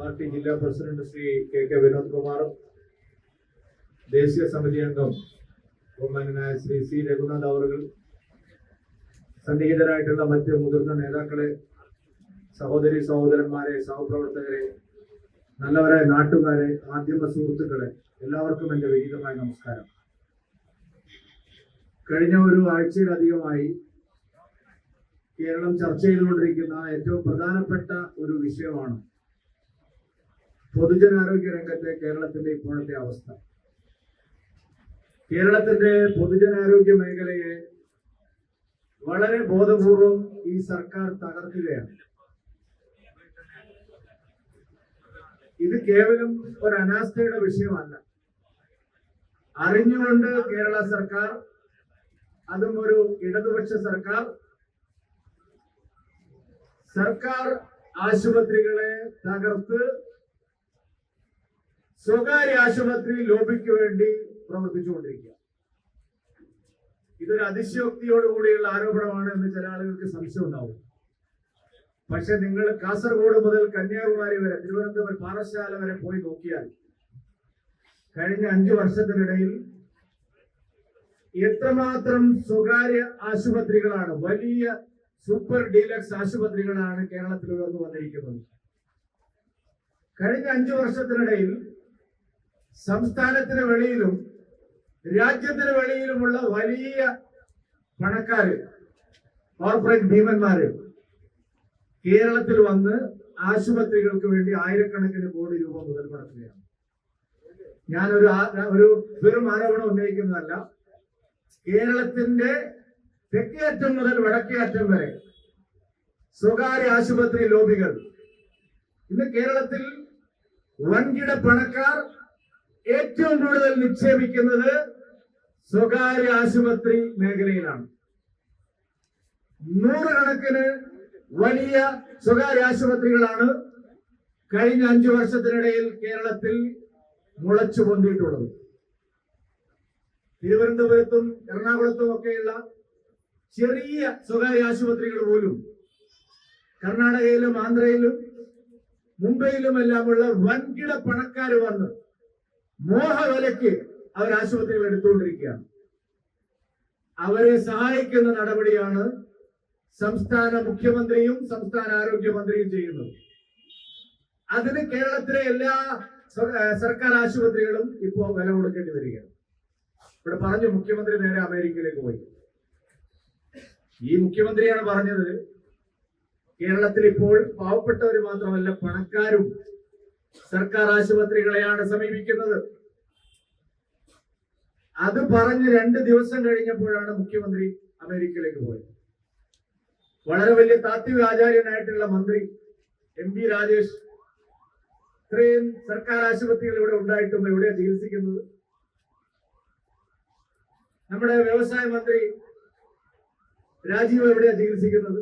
Party ജില്ലാ president Sri K K Vinod കുമാറും ദേശീയ സമിതി അംഗം ബഹുമാനായ ശ്രീ സി രഘുനാഥ് അവറുകൾ സന്നിഹിതരായിട്ടുള്ള മറ്റ് മുതിർന്ന നേതാക്കളെ സഹോദരി സഹോദരന്മാരെ സഹപ്രവർത്തകരെ നല്ലവരായ നാട്ടുകാരെ മാധ്യമ സുഹൃത്തുക്കളെ എല്ലാവർക്കും എന്റെ വിഹിതമായ നമസ്കാരം. കഴിഞ്ഞ ഒരു ആഴ്ചയിലധികമായി കേരളം ചർച്ച ചെയ്തുകൊണ്ടിരിക്കുന്ന ഏറ്റവും പ്രധാനപ്പെട്ട ഒരു വിഷയമാണ് പൊതുജനാരോഗ്യ രംഗത്തെ കേരളത്തിന്റെ ഇപ്പോഴത്തെ അവസ്ഥ. കേരളത്തിന്റെ പൊതുജനാരോഗ്യ മേഖലയെ വളരെ ബോധപൂർവം ഈ സർക്കാർ തകർക്കുകയാണ്. ഇത് കേവലം ഒരു അനാസ്ഥയുടെ വിഷയമല്ല. അറിഞ്ഞുകൊണ്ട് കേരള സർക്കാർ അതും ഒരു ഇടതുപക്ഷ സർക്കാർ സർക്കാർ ആശുപത്രികളെ തകർത്ത് സ്വകാര്യ ആശുപത്രി ലോബിക്ക് വേണ്ടി പ്രവർത്തിച്ചുകൊണ്ടിരിക്കുക. ഇതൊരു അതിശയോക്തിയോടുകൂടിയുള്ള ആരോപണമാണ് എന്ന് ചില ആളുകൾക്ക് സംശയം ഉണ്ടാവും. പക്ഷെ നിങ്ങൾ കാസർഗോഡ് മുതൽ കന്യാകുമാരി വരെ തിരുവനന്തപുരം പാറശാല വരെ പോയി നോക്കിയാൽ കഴിഞ്ഞ അഞ്ചു വർഷത്തിനിടയിൽ എത്രമാത്രം സ്വകാര്യ ആശുപത്രികളാണ് വലിയ സൂപ്പർ ഡീലക്സ് ആശുപത്രികളാണ് കേരളത്തിൽ ഉയർന്നു വന്നിരിക്കുന്നത്. കഴിഞ്ഞ അഞ്ചു വർഷത്തിനിടയിൽ സംസ്ഥാനത്തിന് വെളിയിലും രാജ്യത്തിന് വെളിയിലുമുള്ള വലിയ പണക്കാര് കോർപ്പറേറ്റ് ഭീമന്മാര് കേരളത്തിൽ വന്ന് ആശുപത്രികൾക്ക് വേണ്ടി ആയിരക്കണക്കിന് കോടി രൂപ മുതൽ മുടക്കുകയാണ്. ഞാനൊരു ഒരു വെറും ആരോപണം ഉന്നയിക്കുന്നതല്ല. കേരളത്തിന്റെ തെക്കേറ്റം മുതൽ വടക്കേറ്റം വരെ സ്വകാര്യ ആശുപത്രി ലോബികൾ. ഇന്ന് കേരളത്തിൽ വൻകിട പണക്കാർ ഏറ്റവും കൂടുതൽ നിക്ഷേപിക്കുന്നത് സ്വകാര്യ ആശുപത്രി മേഖലയിലാണ്. നൂറുകണക്കിന് വലിയ സ്വകാര്യ ആശുപത്രികളാണ് കഴിഞ്ഞ അഞ്ചു വർഷത്തിനിടയിൽ കേരളത്തിൽ മുളച്ചു പൊന്തിയിട്ടുള്ളത്. തിരുവനന്തപുരത്തും എറണാകുളത്തും ഒക്കെയുള്ള ചെറിയ സ്വകാര്യ ആശുപത്രികൾ പോലും കർണാടകയിലും ആന്ധ്രയിലും മുംബൈയിലും എല്ലാമുള്ള വൻകിട പണക്കാർ വന്ന് മോഹവിലയ്ക്ക് അവർ ആശുപത്രികൾ എടുത്തുകൊണ്ടിരിക്കുകയാണ്. അവരെ സഹായിക്കുന്ന നടപടിയാണ് സംസ്ഥാന മുഖ്യമന്ത്രിയും സംസ്ഥാന ആരോഗ്യമന്ത്രിയും ചെയ്യുന്നത്. അതിന് കേരളത്തിലെ എല്ലാ സർക്കാർ ആശുപത്രികളും ഇപ്പോൾ വില കൊടുക്കേണ്ടി വരികയാണ്. ഇവിടെ പറഞ്ഞു മുഖ്യമന്ത്രി നേരെ അമേരിക്കയിലേക്ക് പോയി. ഈ മുഖ്യമന്ത്രിയാണ് പറഞ്ഞത് കേരളത്തിൽ ഇപ്പോൾ പാവപ്പെട്ടവർ മാത്രമല്ല പണക്കാരും സർക്കാർ ആശുപത്രികളെയാണ് സമീപിക്കുന്നത്. അത് പറഞ്ഞ് രണ്ട് ദിവസം കഴിഞ്ഞപ്പോഴാണ് മുഖ്യമന്ത്രി അമേരിക്കയിലേക്ക് പോയത്. വളരെ വലിയ താത്വിക ആചാര്യനായിട്ടുള്ള മന്ത്രി എം പി രാജേഷ് ഇത്രയും സർക്കാർ ആശുപത്രികൾ ഇവിടെ ഉണ്ടായിട്ടും ഇവിടെ ചികിത്സിക്കുന്നത്? നമ്മുടെ വ്യവസായ മന്ത്രി രാജീവ് എവിടെയാണ് ചികിത്സിക്കുന്നത്?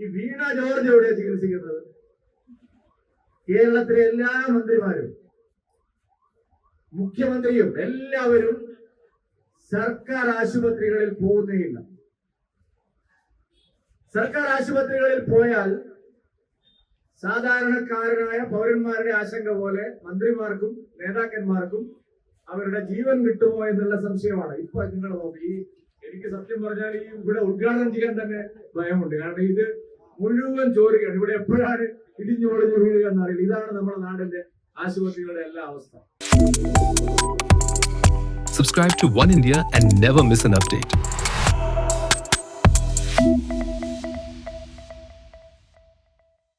ഈ വീണ ജോർജ് എവിടെയാണ് ചികിത്സിക്കുന്നത്? കേരളത്തിലെ എല്ലാ മന്ത്രിമാരും മുഖ്യമന്ത്രിയും എല്ലാവരും സർക്കാർ ആശുപത്രികളിൽ പോകുന്നേയില്ല. സർക്കാർ ആശുപത്രികളിൽ പോയാൽ സാധാരണക്കാരനായ പൗരന്മാരുടെ ആശങ്ക പോലെ മന്ത്രിമാർക്കും നേതാക്കന്മാർക്കും അവരുടെ ജീവൻ കിട്ടുമോ എന്നുള്ള സംശയമാണ്. ഇപ്പൊ നിങ്ങൾ നോക്കി എനിക്ക് സത്യം പറഞ്ഞാൽ ഈ ഇവിടെ ഉദ്ഘാടനം ചെയ്യാൻ തന്നെ ഭയമുണ്ട്. കാരണം ഇത് മുഴുവൻ ചോരുകയാണ് ഇവിടെ എപ്പോഴാണ് ഇടിഞ്ഞു പൊളിഞ്ഞു വീഴുക എന്നറിയില്ല. ഇതാണ് നമ്മുടെ നാടിന്റെ ആശുപത്രികളുടെ എല്ലാ അവസ്ഥ. Subscribe to One India and never miss an update.